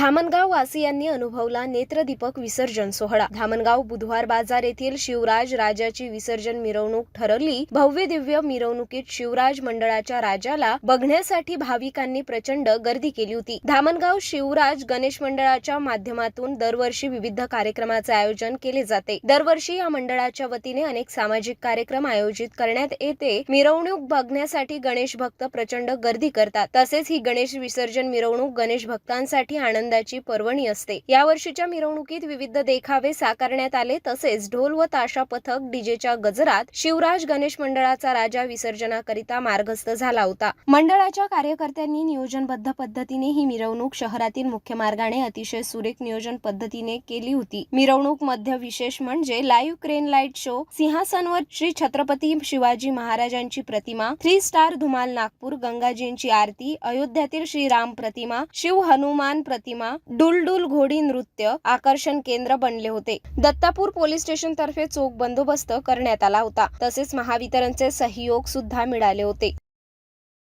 धामणगाव वासियांनी अनुभवला नेत्रदीपक विसर्जन सोहळा. धामणगाव बुधवार बाजार येथील शिवराज राजाची विसर्जन मिरवणूक ठरवली भव्य दिव्य मिरवणुकीत शिवराज मंडळाच्या राजाला बघण्यासाठी भाविकांनी प्रचंड गर्दी केली होती. धामणगाव शिवराज गणेश मंडळाच्या माध्यमातून दरवर्षी विविध कार्यक्रमाचे आयोजन केले जाते. दरवर्षी या मंडळाच्या वतीने अनेक सामाजिक कार्यक्रम आयोजित करण्यात येते. मिरवणूक बघण्यासाठी गणेश भक्त प्रचंड गर्दी करतात. तसेच ही गणेश विसर्जन मिरवणूक गणेश भक्तांसाठी आनंदाची पर्वणी असते. यावर्षीच्या मिरवणुकीत विविध देखावे साकारण्यात आले. तसेच ढोल व ताशा पथक डीजेच्या गजरात शिवराज गणेश मंडळाचा राजा विसर्जनाकरिता मार्गस्थ झाला होता. मंडळाच्या कार्यकर्त्यांनी नियोजनबद्ध पद्धतीने ही मिरवणूक शहरातील मुख्य मार्गाने अतिशय सुरेख नियोजन पद्धतीने केली होती. मिरवणूक मध्य विशेष म्हणजे लाईव्ह क्रेन लाइट शो सिंहासनवर श्री छत्रपती शिवाजी महाराजांची प्रतिमा थ्री स्टार धुमाल नागपूर गंगाजींची आरती अयोध्यातील श्रीराम प्रतिमा शिव हनुमान प्रतिमा प्रतिमा डुलडुल घोडी नृत्य आकर्षण केंद्र बनले होते. दत्तापूर पोलीस स्टेशन तर्फे चोख बंदोबस्त करण्यात आला होता. तसेच महावितरणचे सहयोग सुद्धा मिळाले होते.